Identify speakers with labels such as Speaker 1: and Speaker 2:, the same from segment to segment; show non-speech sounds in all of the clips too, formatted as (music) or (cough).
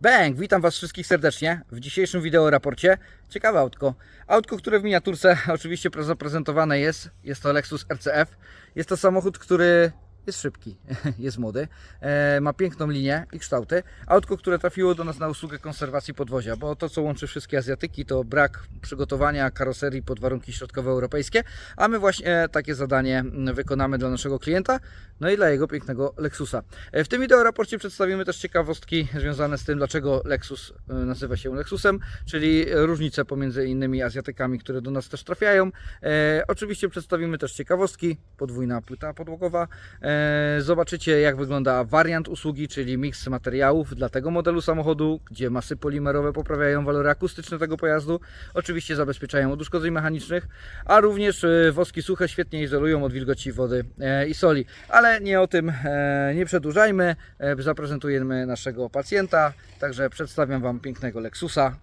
Speaker 1: Bang! Witam Was wszystkich serdecznie w dzisiejszym wideo raporcie. Ciekawe autko. Autko, które w miniaturce (laughs) oczywiście zaprezentowane jest. Jest to Lexus RCF. Jest to samochód, który jest szybki, (laughs) jest młody, e, ma piękną linię i kształty. Autko, które trafiło do nas na usługę konserwacji podwozia, bo to, co łączy wszystkie Azjatyki, to brak przygotowania karoserii pod warunki środkowoeuropejskie, a my właśnie takie zadanie wykonamy dla naszego klienta, no i dla jego pięknego Lexusa. E, W tym wideo raporcie przedstawimy też ciekawostki związane z tym, dlaczego Lexus e, nazywa się Lexusem, czyli różnice pomiędzy innymi Azjatykami, które do nas też trafiają. E, oczywiście przedstawimy też ciekawostki, podwójna płyta podłogowa. E, zobaczycie jak wygląda wariant usługi, czyli miks materiałów dla tego modelu samochodu, gdzie masy polimerowe poprawiają walory akustyczne tego pojazdu. Oczywiście zabezpieczają od uszkodzeń mechanicznych, a również e, woski suche świetnie izolują od wilgoci wody i soli. Ale nie o tym e, nie przedłużajmy. E, Zaprezentujemy naszego pacjenta, także przedstawiam Wam pięknego Lexusa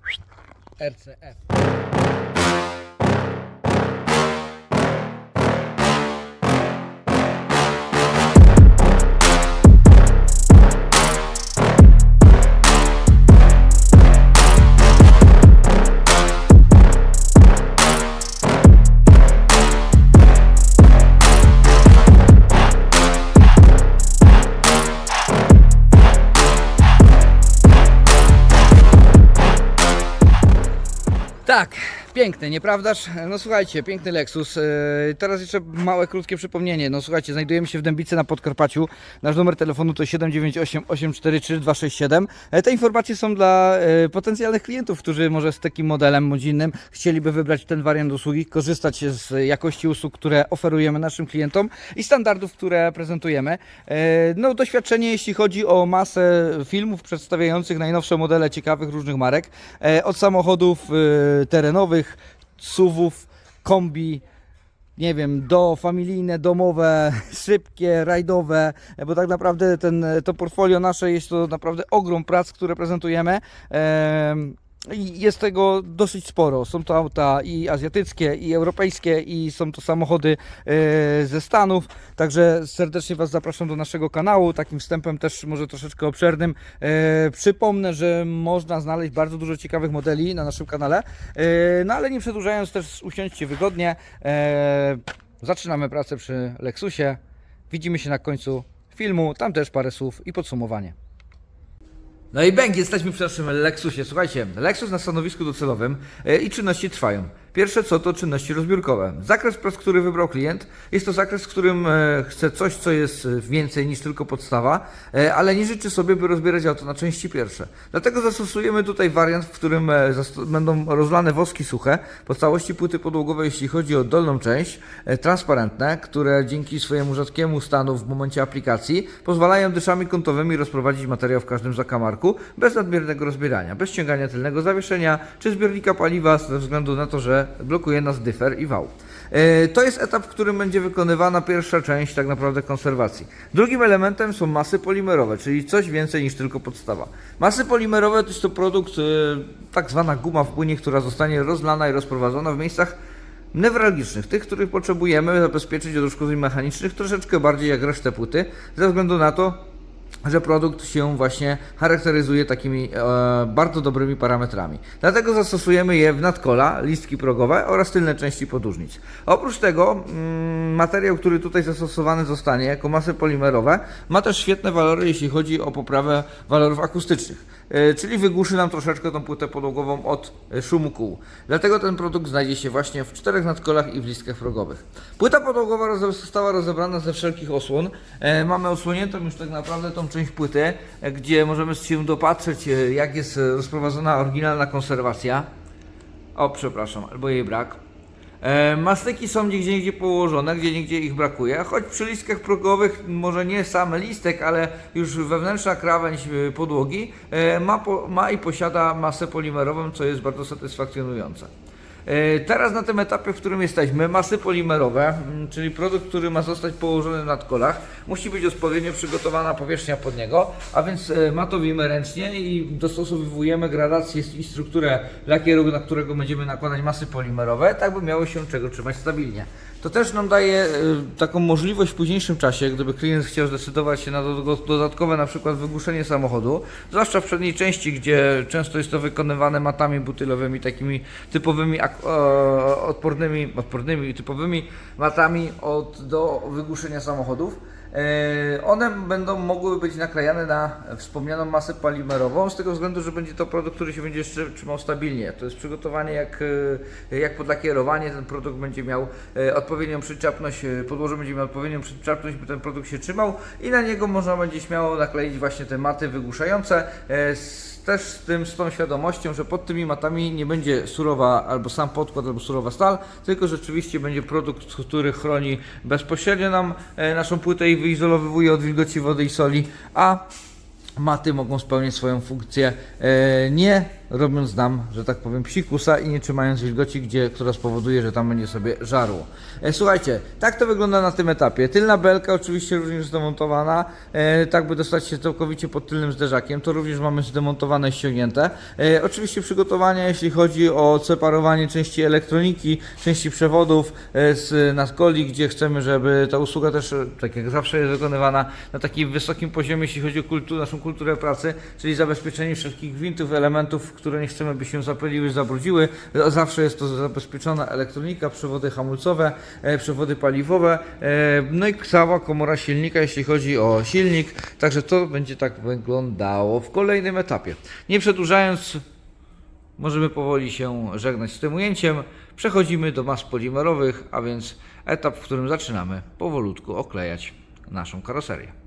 Speaker 1: RCF. Tak, piękny, nieprawdaż? No słuchajcie, piękny Lexus. Yy, Teraz jeszcze małe, krótkie przypomnienie. No słuchajcie, znajdujemy się w Dębicy na Podkarpaciu. Nasz numer telefonu to 798 843 267. E, Te informacje są dla e, potencjalnych klientów, którzy może z takim modelem bądź innym chcieliby wybrać ten wariant usługi, korzystać z jakości usług, które oferujemy naszym klientom i standardów, które prezentujemy. E, No doświadczenie, jeśli chodzi o masę filmów przedstawiających najnowsze modele ciekawych różnych marek, e, od samochodów e, terenowych, SUVów, kombi, nie wiem, do familijne, domowe, (laughs) szybkie, rajdowe, bo tak naprawdę ten, to portfolio nasze jest to naprawdę ogrom prac, które prezentujemy. Em, i jest tego dosyć sporo. Są to auta i azjatyckie, i europejskie, i są to samochody e, ze Stanów. Także serdecznie Was zapraszam do naszego kanału. Takim wstępem też może troszeczkę obszernym. E, przypomnę, że można znaleźć bardzo dużo ciekawych modeli na naszym kanale. E, no ale nie przedłużając, też usiądźcie wygodnie. Zaczynamy pracę przy Lexusie. Widzimy się na końcu filmu. Tam też parę słów i podsumowanie. No i bęk, jesteśmy przy naszym Lexusie. Słuchajcie, Lexus na stanowisku docelowym e, i czynności trwają. Pierwsze co to czynności rozbiórkowe. Zakres prac, który wybrał klient, jest to zakres, w którym e, chce coś, co jest e, więcej niż tylko podstawa, e, ale nie życzy sobie, by rozbierać auto na części pierwsze. Dlatego zastosujemy tutaj wariant, w którym będą rozlane woski suche po całości płyty podłogowej, jeśli chodzi o dolną część, transparentne, które dzięki swojemu rzadkiemu stanu w momencie aplikacji pozwalają dyszami kątowymi rozprowadzić materiał w każdym zakamarku bez nadmiernego rozbierania, bez ściągania tylnego zawieszenia czy zbiornika paliwa ze względu na to, że blokuje nas dyfer i wał. E, To jest etap, w którym będzie wykonywana pierwsza część tak naprawdę konserwacji. Drugim elementem są masy polimerowe, czyli coś więcej niż tylko podstawa. Masy polimerowe to jest to produkt, e, tak zwana guma w płynie, która zostanie rozlana i rozprowadzona w miejscach newralgicznych, tych, których potrzebujemy zabezpieczyć od uszkodzeń mechanicznych troszeczkę bardziej jak resztę płyty, ze względu na to, że produkt się właśnie charakteryzuje takimi e, bardzo dobrymi parametrami. Dlatego zastosujemy je w nadkola, listki progowe oraz tylne części podłużnic. Oprócz tego mm, materiał, który tutaj zastosowany zostanie jako masy polimerowe ma też świetne walory, jeśli chodzi o poprawę walorów akustycznych. E, Czyli wygłuszy nam troszeczkę tą płytę podłogową od e, szumu kół. Dlatego ten produkt znajdzie się właśnie w czterech nadkolach i w listkach progowych. Płyta podłogowa została rozebrana ze wszelkich osłon. E, Mamy odsłoniętą już tak naprawdę tą część płyty, gdzie możemy się dopatrzeć, jak jest rozprowadzona oryginalna konserwacja. O, przepraszam, albo jej brak. E, Mastyki są gdzie gdzie położone, gdzie niegdzie ich brakuje, choć przy listkach progowych może nie sam listek, ale już wewnętrzna krawędź e, podłogi e, ma, po, ma i posiada masę polimerową, co jest bardzo satysfakcjonujące. E, Teraz na tym etapie, w którym jesteśmy, masy polimerowe, czyli produkt, który ma zostać położony na kolach, musi być odpowiednio przygotowana powierzchnia pod niego, a więc e, matowimy ręcznie i dostosowujemy gradację i strukturę lakieru, na którego będziemy nakładać masy polimerowe, tak by miało się czego trzymać stabilnie. To też nam daje e, taką możliwość w późniejszym czasie, gdyby klient chciał zdecydować się na do- dodatkowe na przykład wygłuszenie samochodu, zwłaszcza w przedniej części, gdzie często jest to wykonywane matami butylowymi, takimi typowymi odpornymi, odpornymi, typowymi matami od, do wygłuszenia samochodów. E, One będą mogły być naklejane na wspomnianą masę polimerową, z tego względu, że będzie to produkt, który się będzie trzymał stabilnie. To jest przygotowanie jak, e, jak pod lakierowanie, ten produkt będzie miał e, odpowiednią przyczepność, e, podłoże będzie miał odpowiednią przyczepność, by ten produkt się trzymał i na niego można będzie śmiało nakleić właśnie te maty wygłuszające. e, z też z, tym, z tą świadomością, że pod tymi matami nie będzie surowa albo sam podkład, albo surowa stal, tylko rzeczywiście będzie produkt, który chroni bezpośrednio nam e, naszą płytę i wyizolowuje od wilgoci wody i soli, a maty mogą spełniać swoją funkcję nie robiąc nam, że tak powiem, psikusa i nie trzymając wilgoci, gdzie, która spowoduje, że tam będzie sobie żarło. E, słuchajcie, tak to wygląda na tym etapie. Tylna belka oczywiście również zdemontowana, e, tak by dostać się całkowicie pod tylnym zderzakiem. To również mamy zdemontowane ściągnięte. E, oczywiście przygotowania, jeśli chodzi o separowanie części elektroniki, części przewodów e, z nadkoli, gdzie chcemy, żeby ta usługa też, e, tak jak zawsze jest wykonywana, na takim wysokim poziomie, jeśli chodzi o kultu, naszą kulturę pracy, czyli zabezpieczenie wszelkich gwintów, elementów, które nie chcemy, by się zapyliły, zabrudziły. E, Zawsze jest to zabezpieczona elektronika, przewody hamulcowe, e, przewody paliwowe, e, no i cała komora silnika, jeśli chodzi o silnik. Także to będzie tak wyglądało w kolejnym etapie. Nie przedłużając, Możemy powoli się żegnać z tym ujęciem. Przechodzimy do mas polimerowych, a więc etap, w którym zaczynamy powolutku oklejać naszą karoserię.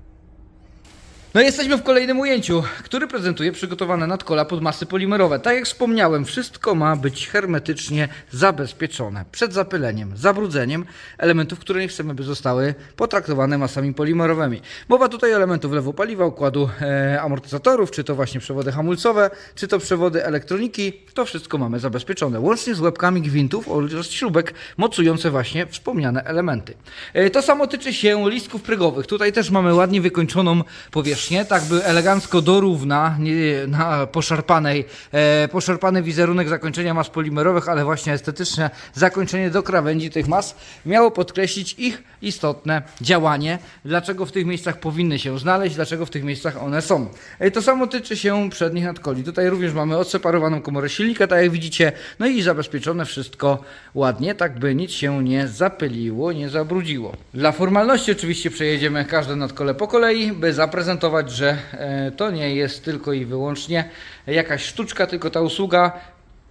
Speaker 1: No i jesteśmy w kolejnym ujęciu, który prezentuje przygotowane nadkola pod masy polimerowe. Tak jak wspomniałem, wszystko ma być hermetycznie zabezpieczone przed zapyleniem, zabrudzeniem elementów, które nie chcemy, by zostały potraktowane masami polimerowymi. Mowa tutaj o elementów lewu paliwa, układu e, amortyzatorów, czy to właśnie przewody hamulcowe, czy to przewody elektroniki. To wszystko mamy zabezpieczone, łącznie z łebkami gwintów oraz śrubek mocujące właśnie wspomniane elementy. E, to samo tyczy się listków prygowych. Tutaj też mamy ładnie wykończoną powierzchnię, tak by elegancko dorówna nie, na poszarpanej, e, poszarpany wizerunek zakończenia mas polimerowych, ale właśnie estetyczne zakończenie do krawędzi tych mas miało podkreślić ich istotne działanie, dlaczego w tych miejscach powinny się znaleźć, dlaczego w tych miejscach one są. E, to samo tyczy się przednich nadkoli. Tutaj również mamy odseparowaną komorę silnika, tak jak widzicie, no i zabezpieczone wszystko ładnie, tak by nic się nie zapyliło, nie zabrudziło. Dla formalności oczywiście przejedziemy każde nadkole po kolei, by zaprezentować, że e, to nie jest tylko i wyłącznie jakaś sztuczka, tylko ta usługa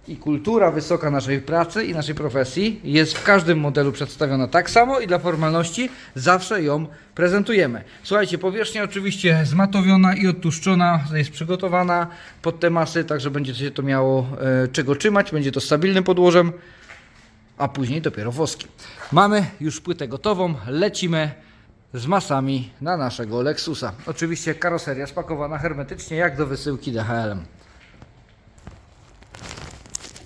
Speaker 1: i kultura wysoka naszej pracy i naszej profesji jest w każdym modelu przedstawiona tak samo i dla formalności zawsze ją prezentujemy. Słuchajcie, powierzchnia oczywiście zmatowiona i odtłuszczona, jest przygotowana pod te masy, także będzie się to miało e, czego trzymać, będzie to stabilnym podłożem, a później dopiero woski. Mamy już płytę gotową, lecimy z masami na naszego Lexusa. Oczywiście karoseria spakowana hermetycznie jak do wysyłki DHL-em.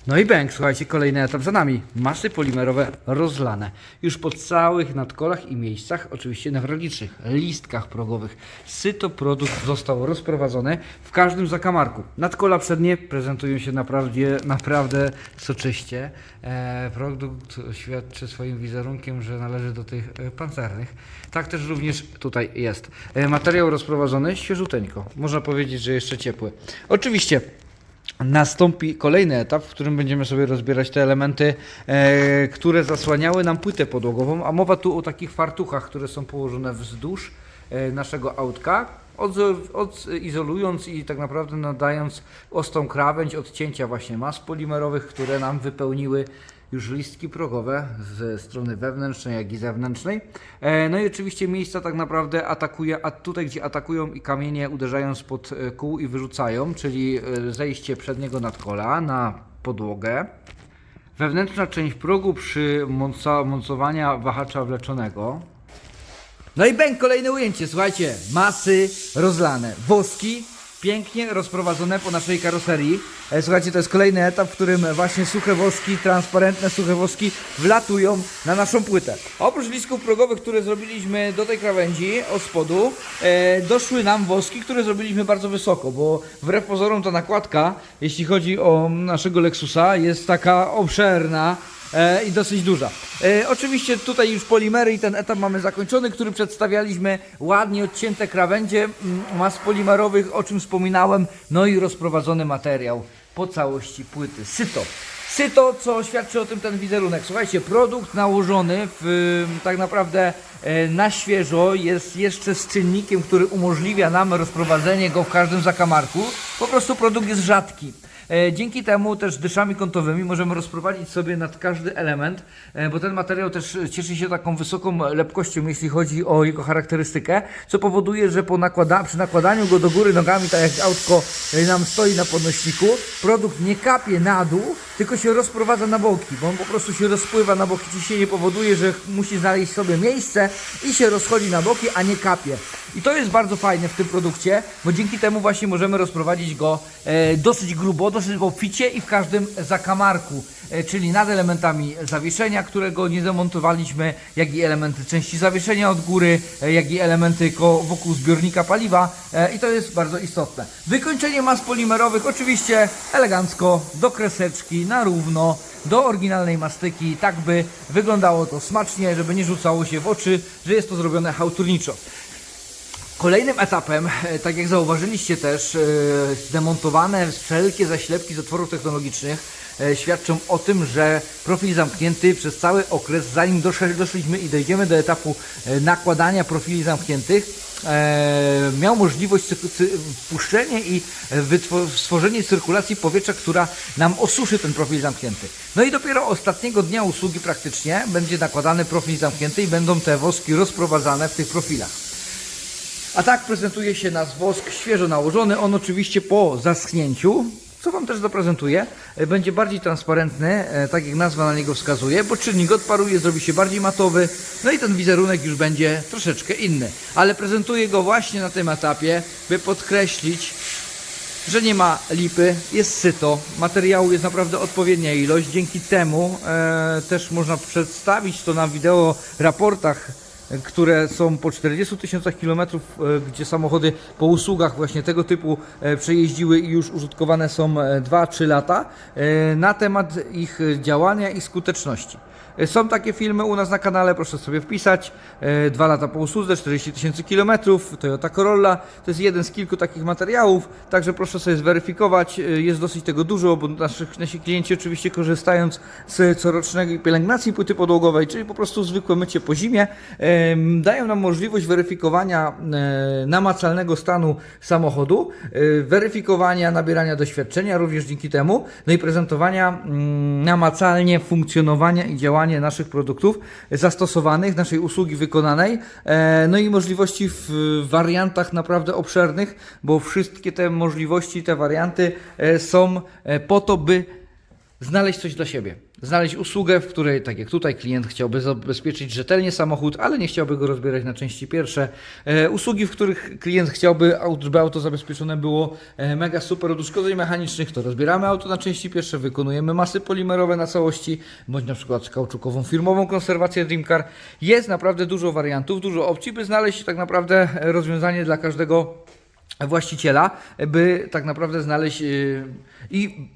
Speaker 1: No i bęk, słuchajcie, kolejny etap za nami. Masy polimerowe rozlane. Już po całych nadkolach i miejscach, oczywiście newralgicznych, listkach progowych. Syto produkt został rozprowadzony w każdym zakamarku. Nadkola przednie prezentują się naprawdę, naprawdę soczyście. E, produkt świadczy swoim wizerunkiem, że należy do tych e, pancernych. Tak też również tutaj jest. E, materiał rozprowadzony świeżuteńko. Można powiedzieć, że jeszcze ciepły. Oczywiście Nastąpi kolejny etap, w którym będziemy sobie rozbierać te elementy, e, które zasłaniały nam płytę podłogową, a mowa tu o takich fartuchach, które są położone wzdłuż e, naszego autka, odzo- odizolując i tak naprawdę nadając ostrą krawędź odcięcia właśnie mas polimerowych, które nam wypełniły już listki progowe ze strony wewnętrznej, jak i zewnętrznej. E, No i oczywiście miejsca tak naprawdę atakuje, a tutaj gdzie atakują i kamienie uderzają spod e, kół i wyrzucają, czyli e, zejście przedniego nadkola na podłogę. Wewnętrzna część progu przy mocowania wahacza wleczonego. No i bęk, kolejne ujęcie, słuchajcie, masy rozlane, woski pięknie rozprowadzone po naszej karoserii. E, Słuchajcie, to jest kolejny etap, w którym właśnie suche woski, transparentne suche woski wlatują na naszą płytę. Oprócz lisków progowych, które zrobiliśmy do tej krawędzi od spodu, e, doszły nam woski, które zrobiliśmy bardzo wysoko, bo wbrew pozorom ta nakładka, jeśli chodzi o naszego Lexusa, jest taka obszerna, i dosyć duża. E, oczywiście tutaj już polimery i ten etap mamy zakończony, który przedstawialiśmy ładnie odcięte krawędzie mm, mas polimerowych, o czym wspominałem, no i rozprowadzony materiał po całości płyty. Syto. Syto, co świadczy o tym ten wizerunek. Słuchajcie, produkt nałożony w, tak naprawdę e, na świeżo jest jeszcze z czynnikiem, który umożliwia nam rozprowadzenie go w każdym zakamarku. Po prostu produkt jest rzadki. E, Dzięki temu też dyszami kątowymi możemy rozprowadzić sobie nad każdy element, e, bo ten materiał też cieszy się taką wysoką lepkością, jeśli chodzi o jego charakterystykę, co powoduje, że po nakłada, przy nakładaniu go do góry nogami, tak jak autko e, nam stoi na podnośniku, produkt nie kapie na dół, tylko się rozprowadza na boki, bo on po prostu się rozpływa na boki. Ciśnienie powoduje, że musi znaleźć sobie miejsce i się rozchodzi na boki, a nie kapie. I to jest bardzo fajne w tym produkcie, bo dzięki temu właśnie możemy rozprowadzić go dosyć grubo, dosyć obficie i w każdym zakamarku, e, czyli nad elementami zawieszenia, którego nie demontowaliśmy, jak i elementy części zawieszenia od góry, e, jak i elementy wokół zbiornika paliwa e, i to jest bardzo istotne. Wykończenie mas polimerowych oczywiście elegancko, do kreseczki, na równo, do oryginalnej mastyki, tak by wyglądało to smacznie, żeby nie rzucało się w oczy, że jest to zrobione hałturniczo. Kolejnym etapem, e, tak jak zauważyliście też, e, zdemontowane wszelkie zaślepki z otworów technologicznych e, świadczą o tym, że profil zamknięty przez cały okres, zanim doszli- doszliśmy i dojdziemy do etapu nakładania profili zamkniętych, miał możliwość wpuszczenie i stworzenie cyrkulacji powietrza, która nam osuszy ten profil zamknięty. No i dopiero ostatniego dnia usługi praktycznie będzie nakładany profil zamknięty i będą te woski rozprowadzane w tych profilach. A tak prezentuje się nasz wosk świeżo nałożony. On oczywiście po zaschnięciu, co Wam też zaprezentuję, e, będzie bardziej transparentny, e, tak jak nazwa na niego wskazuje, bo czynnik odparuje, zrobi się bardziej matowy, no i ten wizerunek już będzie troszeczkę inny. Ale prezentuję go właśnie na tym etapie, by podkreślić, że nie ma lipy, jest syto, materiału jest naprawdę odpowiednia ilość, dzięki temu e, też można przedstawić to na wideo raportach, które są po 40 tysiącach kilometrów, e, gdzie samochody po usługach właśnie tego typu e, przejeździły i już użytkowane są e, 2-3 lata, e, na temat ich działania i skuteczności. E, Są takie filmy u nas na kanale, proszę sobie wpisać. E, Dwa lata po usłudze, 40 tysięcy kilometrów, Toyota Corolla. To jest jeden z kilku takich materiałów, także proszę sobie zweryfikować. E, Jest dosyć tego dużo, bo naszych, nasi klienci oczywiście korzystając z corocznej pielęgnacji płyty podłogowej, czyli po prostu zwykłe mycie po zimie, dają nam możliwość weryfikowania namacalnego stanu samochodu, weryfikowania, nabierania doświadczenia również dzięki temu, no i prezentowania mm, namacalnie funkcjonowania i działania naszych produktów zastosowanych, naszej usługi wykonanej, e, no i możliwości w wariantach naprawdę obszernych, bo wszystkie te możliwości, te warianty e, są e, po to, by znaleźć coś dla siebie. Znaleźć usługę, w której, tak jak tutaj, klient chciałby zabezpieczyć rzetelnie samochód, ale nie chciałby go rozbierać na części pierwsze. E, usługi, w których klient chciałby, żeby auto zabezpieczone było e, mega super od uszkodzeń mechanicznych, to rozbieramy auto na części pierwsze, wykonujemy masy polimerowe na całości, bądź na przykład kauczukową firmową konserwację Dreamcar. Jest naprawdę dużo wariantów, dużo opcji, by znaleźć tak naprawdę rozwiązanie dla każdego właściciela, by tak naprawdę znaleźć yy, i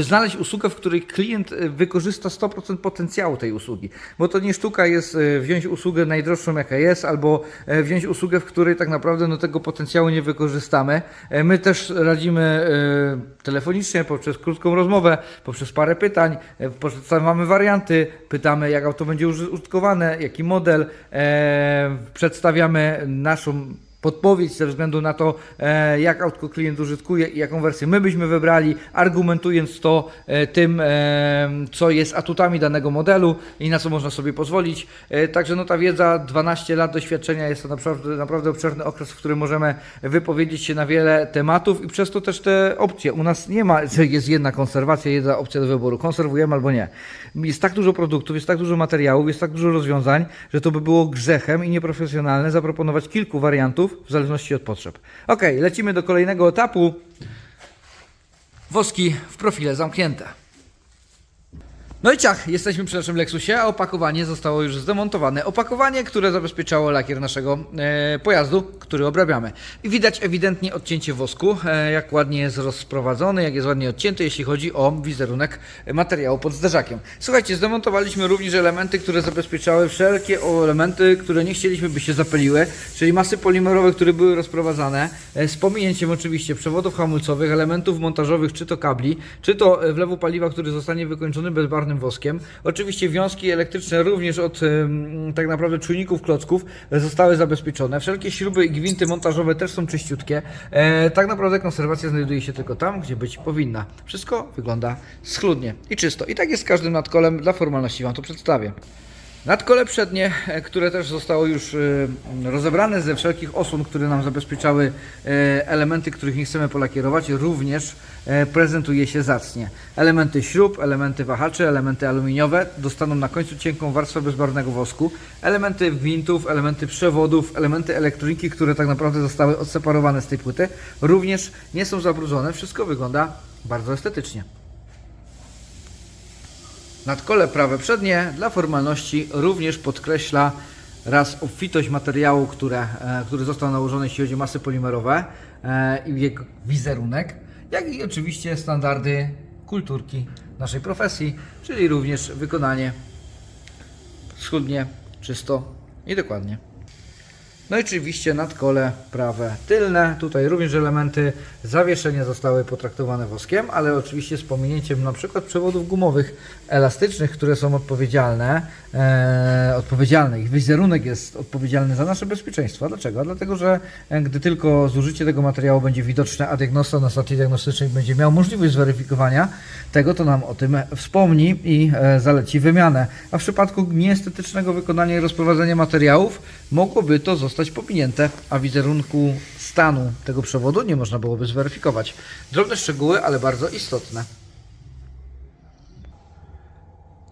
Speaker 1: znaleźć usługę, w której klient y, wykorzysta 100% potencjału tej usługi. Bo to nie sztuka jest y, wziąć usługę najdroższą jaka jest, albo e, wziąć usługę, w której tak naprawdę no, tego potencjału nie wykorzystamy. E, My też radzimy e, telefonicznie, poprzez krótką rozmowę, poprzez parę pytań, e, przedstawiamy warianty, pytamy jak auto będzie uży- użytkowane, jaki model, e, przedstawiamy naszą podpowiedź ze względu na to, e, jak autko klient użytkuje i jaką wersję my byśmy wybrali, argumentując to e, tym, e, co jest atutami danego modelu i na co można sobie pozwolić. Także no ta wiedza, 12 lat doświadczenia jest to naprawdę, naprawdę obszerny okres, w którym możemy wypowiedzieć się na wiele tematów i przez to też te opcje. U nas nie ma, jest jedna konserwacja, jedna opcja do wyboru. Konserwujemy albo nie. Jest tak dużo produktów, jest tak dużo materiałów, jest tak dużo rozwiązań, że to by było grzechem i nieprofesjonalne zaproponować kilku wariantów, w zależności od potrzeb. Ok, lecimy do kolejnego etapu. Woski w profile zamknięte. No i ciach, jesteśmy przy naszym Lexusie, a opakowanie zostało już zdemontowane. Opakowanie, które zabezpieczało lakier naszego e, pojazdu, który obrabiamy. I widać ewidentnie odcięcie wosku, e, jak ładnie jest rozprowadzony, jak jest ładnie odcięty, jeśli chodzi o wizerunek materiału pod zderzakiem. Słuchajcie, zdemontowaliśmy również elementy, które zabezpieczały wszelkie elementy, które nie chcieliśmy, by się zapyliły, czyli masy polimerowe, które były rozprowadzane, e, z pominięciem oczywiście przewodów hamulcowych, elementów montażowych, czy to kabli, czy to e, wlewu paliwa, który zostanie wykończony bezbarwnym woskiem. Oczywiście wiązki elektryczne również od tak naprawdę czujników klocków zostały zabezpieczone. Wszelkie śruby i gwinty montażowe też są czyściutkie. E, tak naprawdę konserwacja znajduje się tylko tam, gdzie być powinna. Wszystko wygląda schludnie i czysto. I tak jest z każdym nadkolem. Dla formalności Wam to przedstawię. Nadkole przednie, e, które też zostało już e, rozebrane ze wszelkich osłon, które nam zabezpieczały e, elementy, których nie chcemy polakierować, również prezentuje się zacnie. Elementy śrub, elementy wahaczy, elementy aluminiowe dostaną na końcu cienką warstwę bezbarwnego wosku. Elementy gwintów, elementy przewodów, elementy elektroniki, które tak naprawdę zostały odseparowane z tej płyty, również nie są zabrudzone. Wszystko wygląda bardzo estetycznie. Nadkole prawe przednie dla formalności również podkreśla raz obfitość materiału, które, e, który został nałożony, jeśli chodzi o masy polimerowe e, i jego wizerunek, jak i oczywiście standardy kulturki naszej profesji, czyli również wykonanie schludnie, czysto i dokładnie. No i oczywiście nadkole prawe tylne. Tutaj również elementy zawieszenia zostały potraktowane woskiem, ale oczywiście z pominięciem na przykład przewodów gumowych elastycznych, które są odpowiedzialne. E, odpowiedzialne. Ich wizerunek jest odpowiedzialny za nasze bezpieczeństwo. Dlaczego? Dlatego, że e, gdy tylko zużycie tego materiału będzie widoczne, a diagnosta na stacji diagnostycznej będzie miał możliwość zweryfikowania tego, to nam o tym wspomni i e, zaleci wymianę. A w przypadku nieestetycznego wykonania i rozprowadzenia materiałów mogłoby to zostać pominięte, a wizerunku stanu tego przewodu nie można byłoby zweryfikować. Drobne szczegóły, ale bardzo istotne.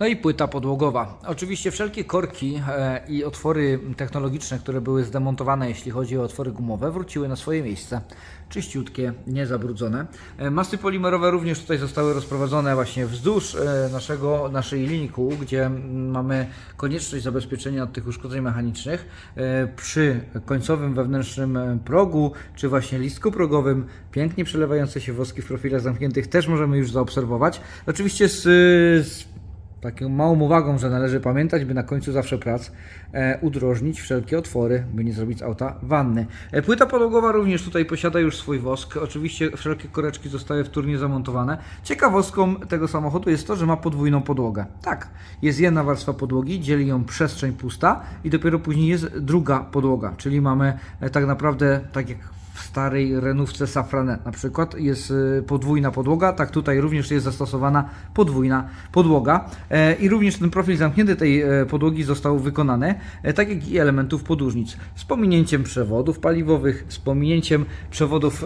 Speaker 1: No i płyta podłogowa. Oczywiście wszelkie korki e, i otwory technologiczne, które były zdemontowane, jeśli chodzi o otwory gumowe, wróciły na swoje miejsce. Czyściutkie, niezabrudzone. E, masy polimerowe również tutaj zostały rozprowadzone właśnie wzdłuż e, naszego, naszej linii kół, gdzie mamy konieczność zabezpieczenia od tych uszkodzeń mechanicznych. Przy końcowym wewnętrznym progu, czy właśnie listku progowym, pięknie przelewające się woski w profilach zamkniętych też możemy już zaobserwować. Oczywiście z, z taką małą uwagą, że należy pamiętać, by na końcu zawsze prac e, udrożnić wszelkie otwory, by nie zrobić z auta wanny. E, płyta podłogowa również tutaj posiada już swój wosk. Oczywiście wszelkie koreczki zostały wtórnie zamontowane. Ciekawostką tego samochodu jest to, że ma podwójną podłogę. Tak, jest jedna warstwa podłogi, dzieli ją przestrzeń pusta i dopiero później jest druga podłoga, czyli mamy e, tak naprawdę, tak jak w starej renówce Safranet na przykład jest y, podwójna podłoga, tak tutaj również jest zastosowana podwójna podłoga. E, i również ten profil zamknięty tej e, podłogi został wykonany, e, tak jak i elementów podłużnic z pominięciem przewodów paliwowych, z pominięciem przewodów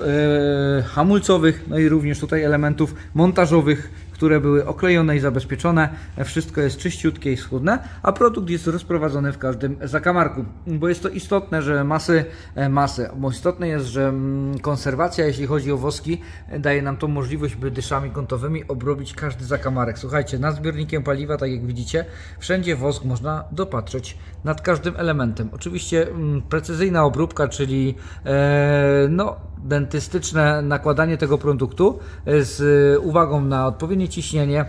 Speaker 1: hamulcowych, no i również tutaj elementów montażowych, które były oklejone i zabezpieczone. Wszystko jest czyściutkie i schudne, a produkt jest rozprowadzony w każdym zakamarku, bo jest to istotne, że masy, e, masy, bo istotne jest, że mm, konserwacja, jeśli chodzi o woski, daje nam tą możliwość, by dyszami kątowymi obrobić każdy zakamarek. Słuchajcie, nad zbiornikiem paliwa, tak jak widzicie, wszędzie wosk można dopatrzeć nad każdym elementem. Oczywiście mm, precyzyjna obróbka, czyli e, no, dentystyczne nakładanie tego produktu e, z uwagą na odpowiednie ciśnienie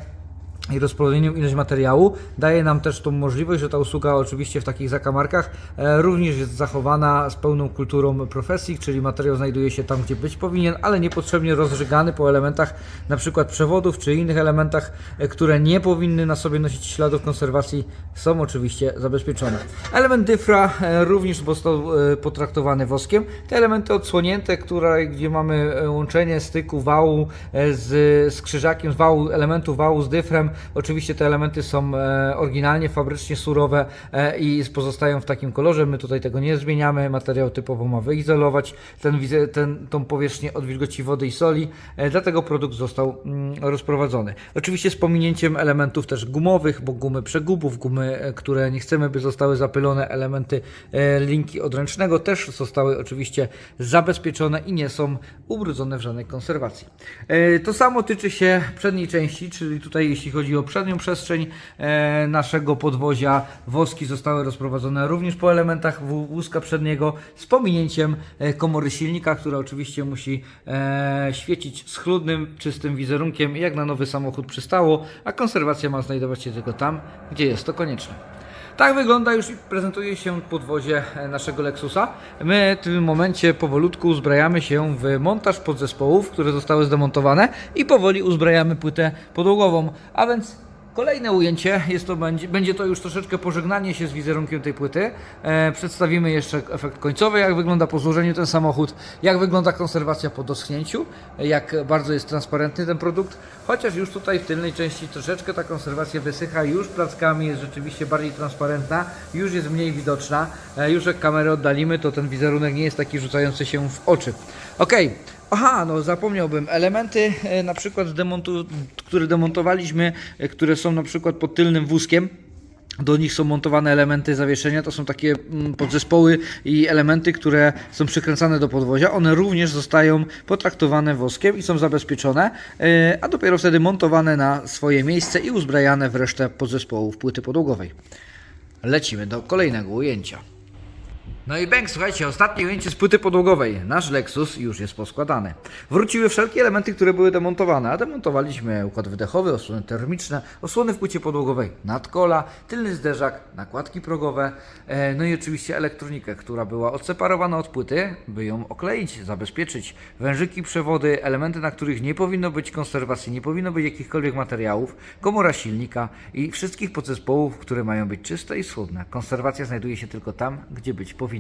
Speaker 1: i rozprowadzeniem ilość materiału daje nam też tą możliwość, że ta usługa oczywiście w takich zakamarkach e, również jest zachowana z pełną kulturą profesji, czyli materiał znajduje się tam, gdzie być powinien, ale niepotrzebnie rozżygany po elementach na przykład przewodów czy innych elementach, e, które nie powinny na sobie nosić śladów konserwacji, są oczywiście zabezpieczone. Element dyfra e, również został potraktowany woskiem. Te elementy odsłonięte, które, gdzie mamy łączenie styku wału z, z krzyżakiem, z wału, elementu wału z dyfrem, Oczywiście te elementy są e, oryginalnie, fabrycznie surowe e, i pozostają w takim kolorze. My tutaj tego nie zmieniamy. Materiał typowo ma wyizolować ten, ten, tą powierzchnię od wilgoci wody i soli, e, dlatego produkt został mm, rozprowadzony. Oczywiście z pominięciem elementów też gumowych, bo gumy przegubów, gumy, które nie chcemy, by zostały zapylone, elementy linki odręcznego też zostały oczywiście zabezpieczone i nie są ubrudzone w żadnej konserwacji. To samo tyczy się przedniej części, czyli tutaj jeśli chodzi o przednią przestrzeń e, naszego podwozia, woski zostały rozprowadzone również po elementach wó- wózka przedniego z pominięciem e, komory silnika, która oczywiście musi e, świecić schludnym, czystym wizerunkiem, jak na nowy samochód przystało, a konserwacja ma znajdować się tylko tam, gdzie jest to konieczne. Tak wygląda już i prezentuje się podwozie e, naszego Lexusa. My w tym momencie powolutku uzbrajamy się w montaż podzespołów, które zostały zdemontowane i powoli uzbrajamy płytę podłogową. A więc kolejne ujęcie, jest to, będzie, będzie to już troszeczkę pożegnanie się z wizerunkiem tej płyty. E, przedstawimy jeszcze efekt końcowy, jak wygląda po złożeniu ten samochód, jak wygląda konserwacja po doschnięciu, jak bardzo jest transparentny ten produkt. Chociaż już tutaj w tylnej części troszeczkę ta konserwacja wysycha, już plackami jest rzeczywiście bardziej transparentna, już jest mniej widoczna. E, Już jak kamerę oddalimy, to ten wizerunek nie jest taki rzucający się w oczy. Okej. Aha, no zapomniałbym. Elementy e, na przykład, demontu, które demontowaliśmy, e, które są na przykład pod tylnym wózkiem, do nich są montowane elementy zawieszenia, to są takie mm, podzespoły i elementy, które są przykręcane do podwozia. One również zostają potraktowane woskiem i są zabezpieczone, e, a dopiero wtedy montowane na swoje miejsce i uzbrajane w resztę podzespołów płyty podłogowej. Lecimy do kolejnego ujęcia. No i bęk, słuchajcie, ostatnie ujęcie z płyty podłogowej. Nasz Lexus już jest poskładany. Wróciły wszelkie elementy, które były demontowane, a demontowaliśmy układ wydechowy, osłony termiczne, osłony w płycie podłogowej, nadkola, tylny zderzak, nakładki progowe, e, no i oczywiście elektronikę, która była odseparowana od płyty, by ją okleić, zabezpieczyć. Wężyki, przewody, elementy, na których nie powinno być konserwacji, nie powinno być jakichkolwiek materiałów, komora silnika i wszystkich podzespołów, które mają być czyste i schudne. Konserwacja znajduje się tylko tam, gdzie być powinna.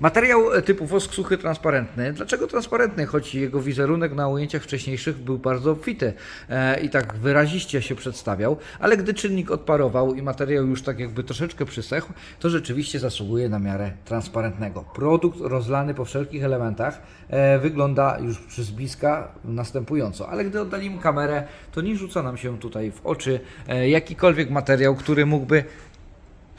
Speaker 1: Materiał e, typu wosk suchy, transparentny. Dlaczego transparentny? Choć jego wizerunek na ujęciach wcześniejszych był bardzo obfity e, i tak wyraziście się przedstawiał, ale gdy czynnik odparował i materiał już tak jakby troszeczkę przysechł, to rzeczywiście zasługuje na miarę transparentnego. Produkt rozlany po wszelkich elementach e, wygląda już z bliska następująco, ale gdy oddalimy kamerę, to nie rzuca nam się tutaj w oczy jakikolwiek materiał, który mógłby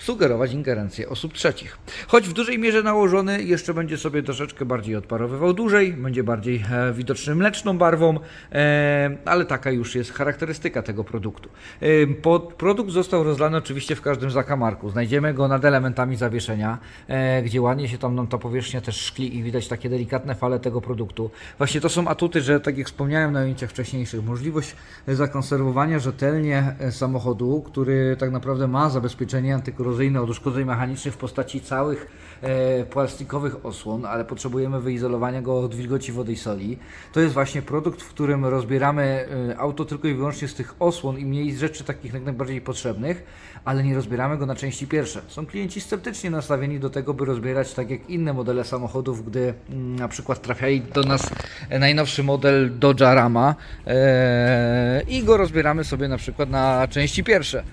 Speaker 1: sugerować ingerencję osób trzecich. Choć w dużej mierze nałożony, jeszcze będzie sobie troszeczkę bardziej odparowywał dłużej, będzie bardziej e, widoczny mleczną barwą, e, ale taka już jest charakterystyka tego produktu. E, pod, produkt został rozlany oczywiście w każdym zakamarku. Znajdziemy go nad elementami zawieszenia, e, gdzie ładnie się tam nam ta powierzchnia też szkli i widać takie delikatne fale tego produktu. Właśnie to są atuty, że tak jak wspomniałem na ujęciach wcześniejszych, możliwość zakonserwowania rzetelnie e, samochodu, który tak naprawdę ma zabezpieczenie antykorozyjne od uszkodzeń mechanicznych w postaci całych e, plastikowych osłon, ale potrzebujemy wyizolowania go od wilgoci wody i soli. To jest właśnie produkt, w którym rozbieramy e, auto tylko i wyłącznie z tych osłon i mniej z rzeczy takich najbardziej potrzebnych, ale nie rozbieramy go na części pierwsze. Są klienci sceptycznie nastawieni do tego, by rozbierać tak jak inne modele samochodów, gdy mm, na przykład trafiali do nas e, najnowszy model Dodge'a Rama e, i go rozbieramy sobie na przykład na części pierwsze.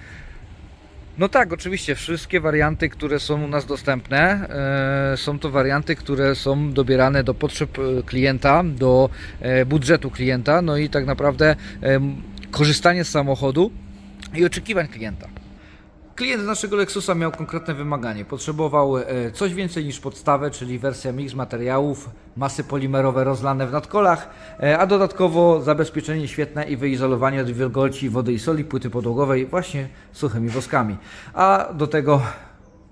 Speaker 1: No tak, oczywiście, wszystkie warianty, które są u nas dostępne, e, są to warianty, które są dobierane do potrzeb e, klienta, do e, budżetu klienta, no i tak naprawdę korzystanie z samochodu i oczekiwań klienta. Klient naszego Lexusa miał konkretne wymaganie. Potrzebował e, coś więcej niż podstawę, czyli wersja mix materiałów, masy polimerowe rozlane w nadkolach, e, a dodatkowo zabezpieczenie świetne i wyizolowanie od wilgoci, wody i soli płyty podłogowej właśnie suchymi woskami. A do tego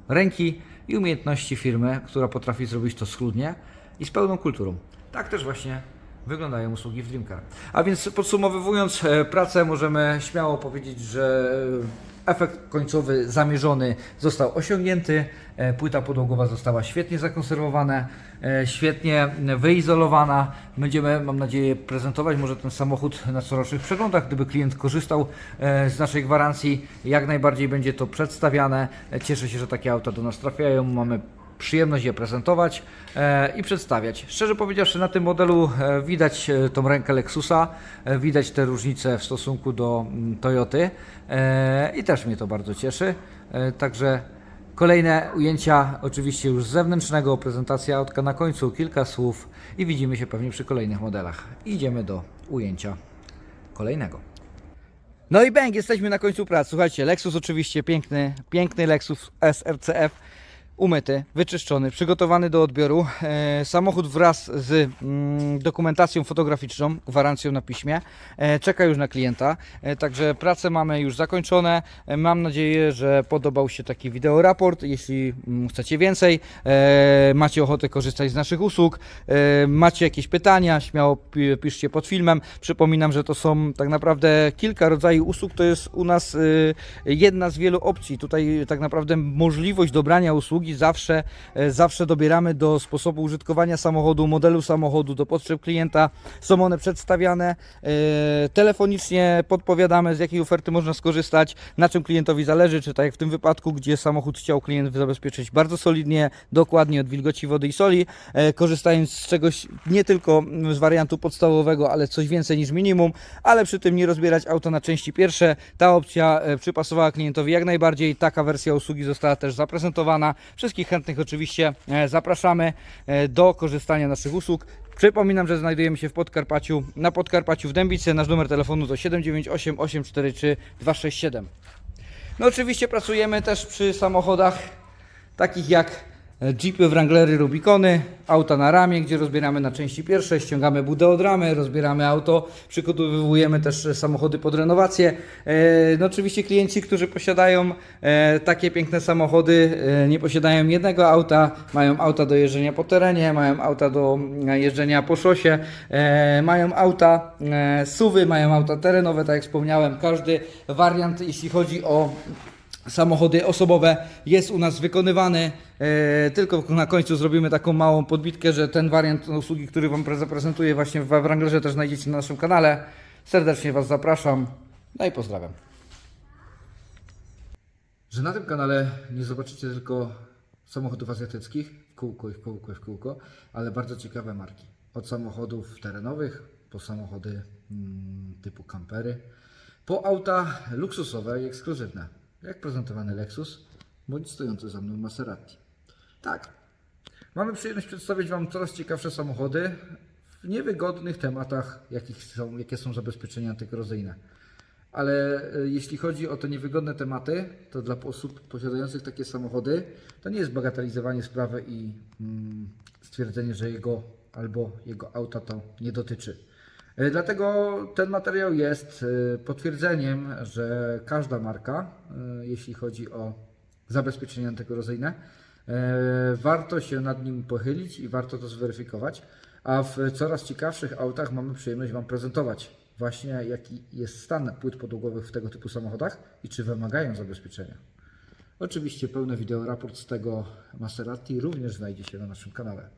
Speaker 1: ręki i umiejętności firmy, która potrafi zrobić to schludnie i z pełną kulturą. Tak też właśnie wyglądają usługi w Dreamcar. A więc podsumowując e, pracę, możemy śmiało powiedzieć, że efekt końcowy zamierzony został osiągnięty. E, Płyta podłogowa została świetnie zakonserwowana, e, świetnie wyizolowana. Będziemy, mam nadzieję, prezentować może ten samochód na corocznych przeglądach. Gdyby klient korzystał e, z naszej gwarancji, jak najbardziej będzie to przedstawiane. Cieszę się, że takie auta do nas trafiają. Mamy przyjemność je prezentować e, i przedstawiać. Szczerze powiedziawszy, na tym modelu e, widać e, tą rękę Lexusa, widać te różnice w stosunku do mm, Toyoty i też mnie to bardzo cieszy. Także kolejne ujęcia, oczywiście już z zewnętrznego, prezentacja autka na końcu, kilka słów i widzimy się pewnie przy kolejnych modelach. Idziemy do ujęcia kolejnego. No i bang, jesteśmy na końcu pracy. Słuchajcie, Lexus oczywiście piękny, piękny Lexus SRCF, umyty, wyczyszczony, przygotowany do odbioru. E, samochód wraz z mm, dokumentacją fotograficzną, gwarancją na piśmie, e, czeka już na klienta. E, także prace mamy już zakończone. Mam nadzieję, że podobał się taki wideoraport. Jeśli mm, chcecie więcej, macie ochotę korzystać z naszych usług, macie jakieś pytania, śmiało pi- piszcie pod filmem. Przypominam, że to są tak naprawdę kilka rodzajów usług. To jest u nas y, jedna z wielu opcji. Tutaj tak naprawdę możliwość dobrania usługi zawsze, e, zawsze dobieramy do sposobu użytkowania samochodu, modelu samochodu, do potrzeb klienta. Są one przedstawiane e, telefonicznie, podpowiadamy z jakiej oferty można skorzystać, na czym klientowi zależy, czy tak jak w tym wypadku, gdzie samochód chciał klient zabezpieczyć bardzo solidnie, dokładnie od wilgoci wody i soli, e, korzystając z czegoś nie tylko z wariantu podstawowego, ale coś więcej niż minimum, ale przy tym nie rozbierać auta na części pierwsze. Ta opcja przypasowała klientowi jak najbardziej. Taka wersja usługi została też zaprezentowana. Wszystkich chętnych oczywiście e, zapraszamy e, do korzystania naszych usług. Przypominam, że znajdujemy się w Podkarpaciu, na Podkarpaciu w Dębicy. Nasz numer telefonu to 798 843 267. No oczywiście pracujemy też przy samochodach takich jak Jeepy, Wranglery, Rubicony, auta na ramię, gdzie rozbieramy na części pierwsze, ściągamy budę od ramy, rozbieramy auto, przygotowujemy też e, samochody pod renowację. E, No oczywiście klienci, którzy posiadają e, takie piękne samochody, e, nie posiadają jednego auta, mają auta do jeżdżenia po terenie, mają auta do mm, jeżdżenia po szosie, e, mają auta e, suwy, mają auta terenowe, tak jak wspomniałem, każdy wariant, jeśli chodzi o samochody osobowe jest u nas wykonywany. E, tylko na końcu zrobimy taką małą podbitkę, że ten wariant usługi, który Wam pre- zaprezentuję właśnie w Wranglerze też znajdziecie na naszym kanale. Serdecznie Was zapraszam. No i pozdrawiam. Że na tym kanale nie zobaczycie tylko samochodów azjatyckich w kółko i w kółko i w kółko, ale bardzo ciekawe marki. Od samochodów terenowych po samochody mm, typu kampery, po auta luksusowe i ekskluzywne, jak prezentowany Lexus, bądź stojący za mną Maserati. Tak, mamy przyjemność przedstawić Wam coraz ciekawsze samochody w niewygodnych tematach, jakich są, jakie są zabezpieczenia antykorozyjne. Ale e, jeśli chodzi o te niewygodne tematy, to dla osób posiadających takie samochody, to nie jest bagatelizowanie sprawy i mm, stwierdzenie, że jego albo jego auta to nie dotyczy. E, Dlatego ten materiał jest e, potwierdzeniem, że każda marka, e, jeśli chodzi o zabezpieczenia antykorozyjne, warto się nad nim pochylić i warto to zweryfikować. A w coraz ciekawszych autach mamy przyjemność Wam prezentować właśnie jaki jest stan płyt podłogowych w tego typu samochodach i czy wymagają zabezpieczenia. Oczywiście pełny wideoraport z tego Maserati również znajdzie się na naszym kanale.